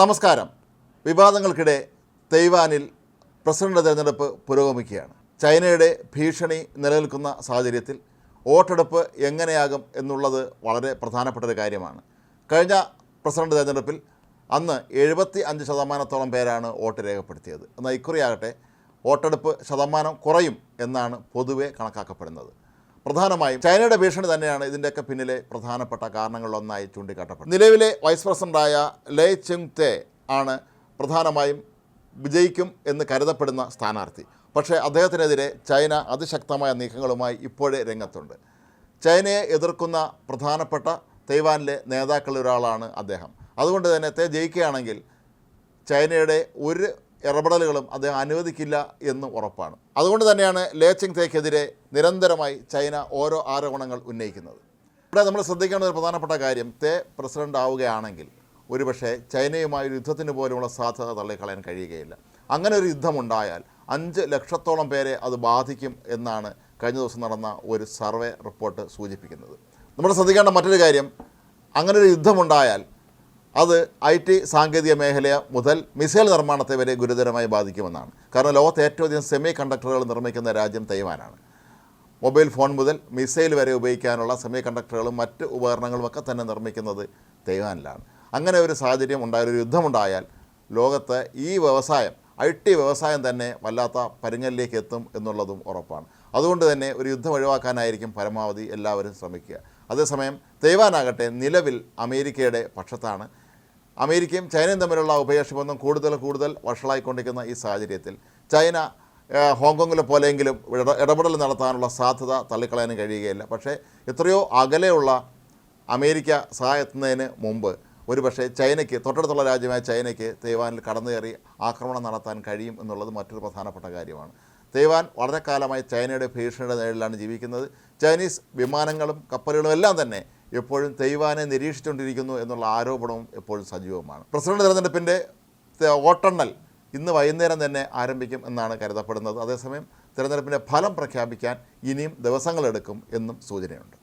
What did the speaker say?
നമസ്കാരം. വിവാദങ്ങൾക്കിടെ തൈവാനിൽ പ്രസിഡന്റ് തെരഞ്ഞെടുപ്പ് പുരോഗമിക്കുകയാണ്. ചൈനയുടെ ഭീഷണി നിലനിൽക്കുന്ന സാഹചര്യത്തിൽ വോട്ടെടുപ്പ് എങ്ങനെയാകും എന്നുള്ളത് വളരെ പ്രധാനപ്പെട്ട ഒരു കാര്യമാണ്. കഴിഞ്ഞ പ്രസിഡന്റ് തെരഞ്ഞെടുപ്പിൽ അന്ന് എഴുപത്തി അഞ്ച് ശതമാനത്തോളം പേരാണ് വോട്ട് രേഖപ്പെടുത്തിയത്. എന്നാൽ ഇക്കുറിയാകട്ടെ വോട്ടെടുപ്പ് ശതമാനം കുറയും എന്നാണ് പൊതുവെ കണക്കാക്കപ്പെടുന്നത്. പ്രധാനമായും ചൈനയുടെ ഭീഷണി തന്നെയാണ് ഇതിന്റെയൊക്കെ പിന്നിലെ പ്രധാനപ്പെട്ട കാരണങ്ങളിലൊന്നായി ചൂണ്ടിക്കാട്ടപ്പെടുന്നത് നിലവിലെ വൈസ് പ്രസിഡന്റായ ലേ ചെങ് തേ ആണ് പ്രധാനമായും വിജയിക്കും എന്ന് കരുതപ്പെടുന്ന സ്ഥാനാർത്ഥി. പക്ഷേ അദ്ദേഹത്തിനെതിരെ ചൈന അതിശക്തമായ നീക്കങ്ങളുമായി ഇപ്പോഴേ രംഗത്തുണ്ട്. ചൈനയെ എതിർക്കുന്ന പ്രധാനപ്പെട്ട തൈവാനിലെ നേതാക്കളിൽ ഒരാളാണ് അദ്ദേഹം. അതുകൊണ്ട് തന്നെ തേ ജയിക്കുകയാണെങ്കിൽ ചൈനയുടെ ഒരു ഇടപെടലുകളും അദ്ദേഹം അനുവദിക്കില്ല എന്ന് ഉറപ്പാണ്. അതുകൊണ്ട് തന്നെയാണ് ലേ ചിങ് തേക്കെതിരെ നിരന്തരമായി ചൈന ഓരോ ആരോപണങ്ങൾ ഉന്നയിക്കുന്നത്. ഇവിടെ നമ്മൾ ശ്രദ്ധിക്കേണ്ട ഒരു പ്രധാനപ്പെട്ട കാര്യം തേ പ്രസിഡന്റ് ആവുകയാണെങ്കിൽ ഒരുപക്ഷെ ചൈനയുമായി ഒരു യുദ്ധത്തിന് പോലുമുള്ള സാധ്യത തള്ളിക്കളയാൻ കഴിയുകയില്ല. അങ്ങനെ ഒരു യുദ്ധമുണ്ടായാൽ അഞ്ച് ലക്ഷത്തോളം പേരെ അത് ബാധിക്കും എന്നാണ് കഴിഞ്ഞ ദിവസം നടന്ന ഒരു സർവേ റിപ്പോർട്ട് സൂചിപ്പിക്കുന്നത്. നമ്മൾ ശ്രദ്ധിക്കേണ്ട മറ്റൊരു കാര്യം അങ്ങനെ ഒരു യുദ്ധമുണ്ടായാൽ അത് ഐ ടി സാങ്കേതിക മേഖല മുതൽ മിസൈൽ നിർമ്മാണത്തെ വരെ ഗുരുതരമായി ബാധിക്കുമെന്നാണ്. കാരണം ലോകത്ത് ഏറ്റവും അധികം സെമി കണ്ടക്ടറുകൾ നിർമ്മിക്കുന്ന രാജ്യം തൈവാനാണ് മൊബൈൽ ഫോൺ മുതൽ മിസൈൽ വരെ ഉപയോഗിക്കാനുള്ള സെമി കണ്ടക്ടറുകളും മറ്റ് ഉപകരണങ്ങളും ഒക്കെ തന്നെ നിർമ്മിക്കുന്നത് തൈവാനിലാണ് അങ്ങനെ ഒരു സാഹചര്യം ഉണ്ടായ ഒരു യുദ്ധമുണ്ടായാൽ ലോകത്ത് ഈ വ്യവസായം ഐ ടി വ്യവസായം തന്നെ വല്ലാത്ത പരുങ്ങലിലേക്ക് എത്തും എന്നുള്ളതും ഉറപ്പാണ്. അതുകൊണ്ട് തന്നെ ഒരു യുദ്ധം ഒഴിവാക്കാനായിരിക്കും പരമാവധി എല്ലാവരും ശ്രമിക്കുക. അതേസമയം തൈവാനാകട്ടെ നിലവിൽ അമേരിക്കയുടെ പക്ഷത്താണ്. അമേരിക്കയും ചൈനയും തമ്മിലുള്ള ഉഭയകക്ഷി ബന്ധം കൂടുതൽ കൂടുതൽ വഷളായിക്കൊണ്ടിരിക്കുന്ന ഈ സാഹചര്യത്തിൽ ചൈന ഹോങ്കോങ്ങിലെ പോലെയെങ്കിലും ഇട- ഇടപെടൽ നടത്താനുള്ള സാധ്യത തള്ളിക്കളയാനും കഴിയുകയില്ല. പക്ഷേ എത്രയോ അകലെയുള്ള അമേരിക്ക സഹായത്തുന്നതിന് മുമ്പ് ഒരുപക്ഷെ ചൈനയ്ക്ക് തൊട്ടടുത്തുള്ള രാജ്യമായ ചൈനയ്ക്ക് തൈവാനിൽ കടന്നു കയറി ആക്രമണം നടത്താൻ കഴിയും എന്നുള്ളത് മറ്റൊരു പ്രധാനപ്പെട്ട കാര്യമാണ്. തൈവാൻ വളരെ കാലമായി ചൈനയുടെ ഭീഷണിയുടെ നേരിലാണ് ജീവിക്കുന്നത്. ചൈനീസ് വിമാനങ്ങളും കപ്പലുകളും എല്ലാം തന്നെ എപ്പോഴും തൈവാനെ നിരീക്ഷിച്ചുകൊണ്ടിരിക്കുന്നു എന്നുള്ള ആരോപണവും എപ്പോഴും സജീവമാണ്. പ്രസിഡന്റ് തെരഞ്ഞെടുപ്പിന്റെ വോട്ടെണ്ണൽ ഇന്ന് വൈകുന്നേരം തന്നെ ആരംഭിക്കും എന്നാണ് കരുതപ്പെടുന്നത്. അതേസമയം തിരഞ്ഞെടുപ്പിന്റെ ഫലം പ്രഖ്യാപിക്കാൻ ഇനിയും ദിവസങ്ങളെടുക്കും എന്നും സൂചനയുണ്ട്.